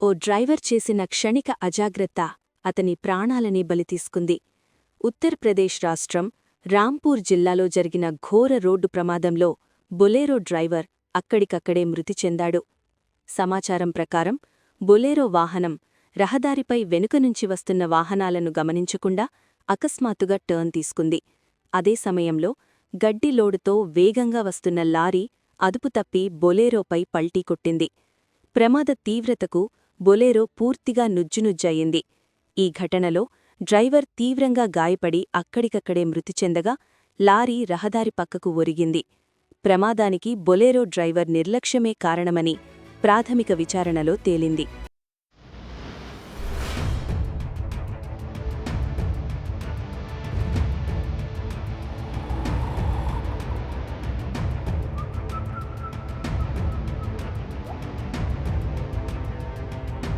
ఓ driver చేసిన క్షణిక అజాగ్రత్త అతని ప్రాణాలని బలితీసుకుంది. ఉత్తర్ప్రదేశ్ రాష్ట్రం రాంపూర్ జిల్లాలో జరిగిన ఘోర రోడ్డు ప్రమాదంలో బొలేరో డ్రైవర్ అక్కడికక్కడే మృతి చెందాడు. సమాచారం ప్రకారం బొలేరో వాహనం రహదారిపై వెనుక నుంచి వస్తున్న వాహనాలను గమనించకుండా అకస్మాత్తుగా టర్న్ తీసుకుంది. అదే సమయంలో గడ్డి లోడుతో వేగంగా వస్తున్న లారీ అదుపు తప్పి బొలేరోపై పల్టీ కొట్టింది. ప్రమాద తీవ్రతకు బొలేరో పూర్తిగా నుజ్జునుజ్జయింది. ఈ ఘటనలో డ్రైవర్ తీవ్రంగా గాయపడి అక్కడికక్కడే మృతి చెందగా లారీ రహదారి పక్కకు ఒరిగింది. ప్రమాదానికి బొలేరో డ్రైవర్ నిర్లక్ష్యమే కారణమని ప్రాథమిక విచారణలో తేలింది.